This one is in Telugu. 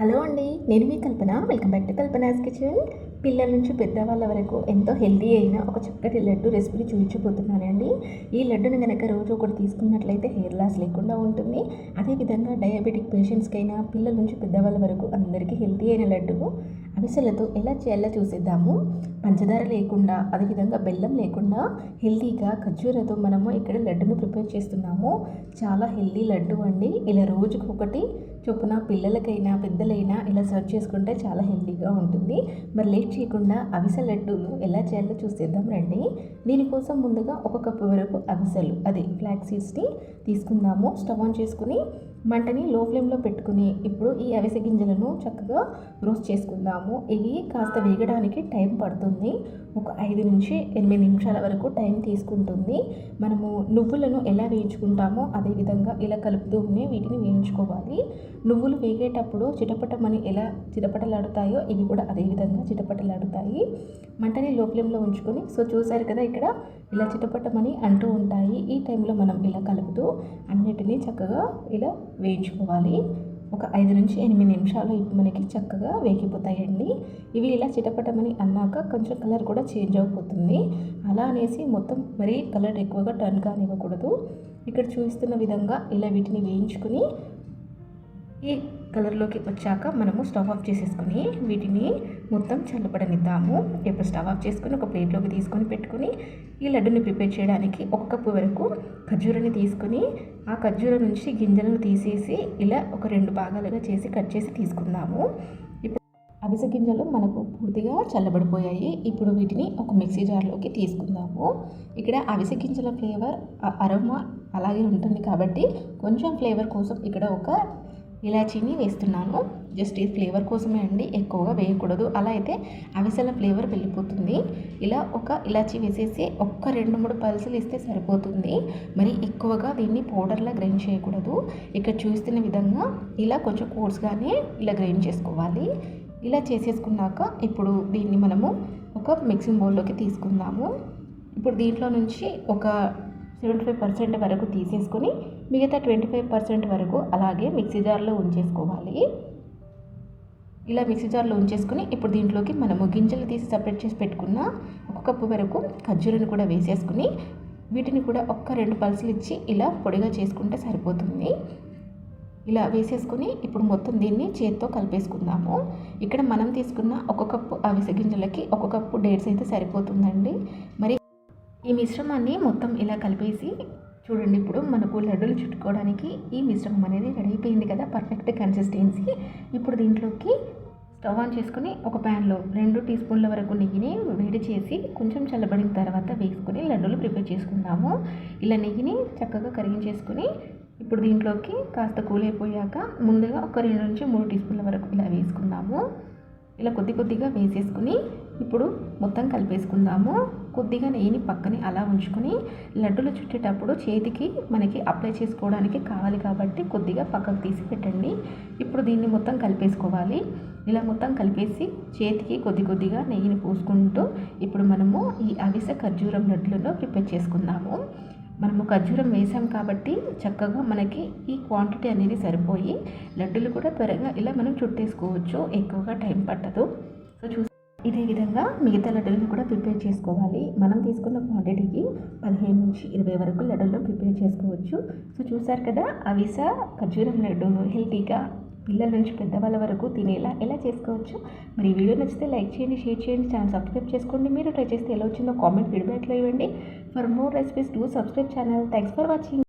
హలో అండి నేను మీ Kalpana. Welcome back to Kalpana's kitchen. పిల్లల నుంచి పెద్దవాళ్ళ వరకు ఎంతో హెల్తీ అయిన ఒక చక్కటి లడ్డు రెసిపీ చూపించబోతున్నానండి ఈ లడ్డును కనుక రోజు ఒకటి తీసుకున్నట్లయితే హెయిర్ లాస్ లేకుండా ఉంటుంది. అదేవిధంగా డయాబెటిక్ పేషెంట్స్కైనా పిల్లల నుంచి పెద్దవాళ్ళ వరకు అందరికీ హెల్తీ అయిన లడ్డును అవిసెలతో ఎలా చేయాలో చూసేద్దాము. పంచదార లేకుండా అదేవిధంగా బెల్లం లేకుండా హెల్తీగా ఖర్జూరతో మనము ఇక్కడ లడ్డును ప్రిపేర్ చేస్తున్నాము. చాలా హెల్తీ లడ్డు అండి. ఇలా రోజుకు ఒకటి చొప్పున పిల్లలకైనా పెద్దలైనా ఇలా సర్వ్ చేసుకుంటే చాలా హెల్తీగా ఉంటుంది. మరి లేట్ చేయకుండా అవిసె లడ్డూలు ఎలా చేయాలో చూసేద్దాం రండి. దీనికోసం ముందుగా ఒక కప్పు వరకు అవిసెలు అదే ఫ్లాక్ సీడ్స్ని తీసుకుందాము. స్టవ్ ఆన్ చేసుకుని మంటని లో ఫ్లేమ్లో పెట్టుకుని ఇప్పుడు ఈ అవిసె గింజలను చక్కగా రోస్ట్ చేసుకుందాము. ఇవి కాస్త వేగడానికి టైం పడుతుంది. ఒక ఐదు నుంచి ఎనిమిది నిమిషాల వరకు టైం తీసుకుంటుంది. మనము నువ్వులను ఎలా వేయించుకుంటామో అదేవిధంగా ఇలా కలుపుతూనే వీటిని వేయించుకోవాలి. నువ్వులు వేగేటప్పుడు చిటపటమని ఎలా చిటపటలాడుతాయో ఇవి కూడా అదేవిధంగా చిటపటలాడుతాయి. మంటని లో ఫ్లేమ్లో ఉంచుకొని సో చూసారు కదా ఇక్కడ ఇలా చిటపటమని అంటూ ఉంటాయి. ఈ టైంలో మనం ఇలా కలుపుతూ అన్నిటినీ చక్కగా ఇలా వేయించుకోవాలి. ఒక ఐదు నుంచి ఎనిమిది నిమిషాలు మనకి చక్కగా వేగిపోతాయండి. ఇవి ఇలా చిటపటమని అన్నాక కొంచెం కలర్ కూడా చేంజ్ అయిపోతుంది అలా అనేసి మొత్తం మరీ కలర్ ఎక్కువగా టర్న్ కానివ్వకూడదు. ఇక్కడ చూపిస్తున్న విధంగా ఇలా వీటిని వేయించుకుని ఈ కలర్లోకి వచ్చాక మనము స్టవ్ ఆఫ్ చేసేసుకొని వీటిని మొత్తం చల్లబడనిద్దాము. ఇప్పుడు స్టవ్ ఆఫ్ చేసుకొని ఒక ప్లేట్లోకి తీసుకొని పెట్టుకొని ఈ లడ్డుని ప్రిపేర్ చేయడానికి ఒక కప్పు వరకు ఖర్జూరాన్ని తీసుకొని ఆ ఖర్జూర నుంచి గింజలను తీసేసి ఇలా ఒక రెండు భాగాలుగా చేసి కట్ చేసి తీసుకుందాము. ఇప్పుడు అవిసె గింజలు మనకు పూర్తిగా చల్లబడిపోయాయి. ఇప్పుడు వీటిని ఒక మిక్సీ జార్లోకి తీసుకుందాము. ఇక్కడ అవిసె గింజల ఫ్లేవర్ అరమ అలాగే ఉంటుంది కాబట్టి కొంచెం ఫ్లేవర్ కోసం ఇక్కడ ఒక ఇలాచీని వేస్తున్నాను. జస్ట్ ఈ ఫ్లేవర్ కోసమే అండి ఎక్కువగా వేయకూడదు. అలా అయితే అవిసెల ఫ్లేవర్ వెళ్ళిపోతుంది. ఇలా ఒక ఇలాచీ వేసేసి ఒక్క రెండు మూడు పల్సులు ఇస్తే సరిపోతుంది. మరి ఎక్కువగా దీన్ని పౌడర్లా గ్రైండ్ చేయకూడదు. ఇక్కడ చూస్తున్న విధంగా ఇలా కొంచెం కోర్స్గానే ఇలా గ్రైండ్ చేసుకోవాలి. ఇలా చేసేసుకున్నాక ఇప్పుడు దీన్ని మనము ఒక మిక్సింగ్ బౌల్లోకి తీసుకుందాము. ఇప్పుడు దీంట్లో నుంచి ఒక సెవెంటీ ఫైవ్ పర్సెంట్ వరకు తీసేసుకొని మిగతా ట్వంటీ ఫైవ్ పర్సెంట్ వరకు అలాగే మిక్సీ జార్లో ఉంచేసుకోవాలి. ఇలా మిక్సీ జార్లో ఉంచేసుకొని ఇప్పుడు దీంట్లోకి మనము గింజలు తీసి సపరేట్ చేసి పెట్టుకున్న ఒక కప్పు వరకు ఖర్జూరను కూడా వేసేసుకుని వీటిని కూడా ఒక్క రెండు పల్సులు ఇచ్చి ఇలా పొడిగా చేసుకుంటే సరిపోతుంది. ఇలా వేసేసుకుని ఇప్పుడు మొత్తం దీన్ని చేత్తో కలిపేసుకుందాము. ఇక్కడ మనం తీసుకున్న ఒక కప్పు అవిసె గింజలకి ఒక కప్పు డేట్స్ అయితే సరిపోతుందండి. మరి ఈ మిశ్రమాన్ని మొత్తం ఇలా కలిపేసి చూడండి ఇప్పుడు మనకు లడ్డూలు చుట్టుకోవడానికి ఈ మిశ్రమం అనేది రెడీ అయిపోయింది కదా పర్ఫెక్ట్ కన్సిస్టెన్సీ ఇప్పుడు దీంట్లోకి స్టవ్ ఆన్ చేసుకుని ఒక ప్యాన్లో రెండు టీ స్పూన్ల వరకు నెయ్యిని వేడి చేసి కొంచెం చల్లబడిన తర్వాత వేసుకొని లడ్డూలు ప్రిపేర్ చేసుకుందాము. ఇలా నెయ్యిని చక్కగా కరిగించేసుకుని ఇప్పుడు దీంట్లోకి కాస్త కూలైపోయాక ముందుగా ఒక రెండు నుంచి మూడు టీ స్పూన్ల వరకు ఇలా వేసుకుందాము. ఇలా కొద్ది కొద్దిగా వేసేసుకుని ఇప్పుడు మొత్తం కలిపేసుకుందాము. కొద్దిగా నెయ్యిని పక్కనే అలా ఉంచుకొని లడ్డూలు చుట్టేటప్పుడు చేతికి మనకి అప్లై చేసుకోవడానికి కావాలి కాబట్టి కొద్దిగా పక్కకు తీసి పెట్టండి. ఇప్పుడు దీన్ని మొత్తం కలిపేసుకోవాలి. ఇలా మొత్తం కలిపేసి చేతికి కొద్ది కొద్దిగా నెయ్యిని పూసుకుంటూ ఇప్పుడు మనము ఈ అవిసె ఖర్జూరం లడ్డులను ప్రిపేర్ చేసుకుందాము. మనము ఖర్జూరం వేసాం కాబట్టి చక్కగా మనకి ఈ క్వాంటిటీ అనేది సరిపోయి లడ్డులు కూడా త్వరగా ఇలా మనం చుట్టేసుకోవచ్చు. ఎక్కువగా టైం పట్టదు. సో చూసి అదేవిధంగా మిగతా లడ్డూలను కూడా ప్రిపేర్ చేసుకోవాలి. మనం తీసుకున్న క్వాంటిటీకి పదిహేను నుంచి ఇరవై వరకు లడ్డూలను ప్రిపేర్ చేసుకోవచ్చు. సో చూసారు కదా అవిస ఖర్జూరం లడ్డు హెల్తీగా పిల్లల నుంచి పెద్దవాళ్ళ వరకు తినేలా ఎలా చేసుకోవచ్చు? మరి ఈ వీడియో నచ్చితే లైక్ చేయండి షేర్ చేయండి ఛానల్ సబ్స్క్రైబ్ చేసుకోండి. మీరు ట్రై చేస్తే ఎలా వచ్చిందో కామెంట్ ఫీడ్బ్యాక్లో ఇవ్వండి. For more recipes do subscribe channel. Thanks for watching.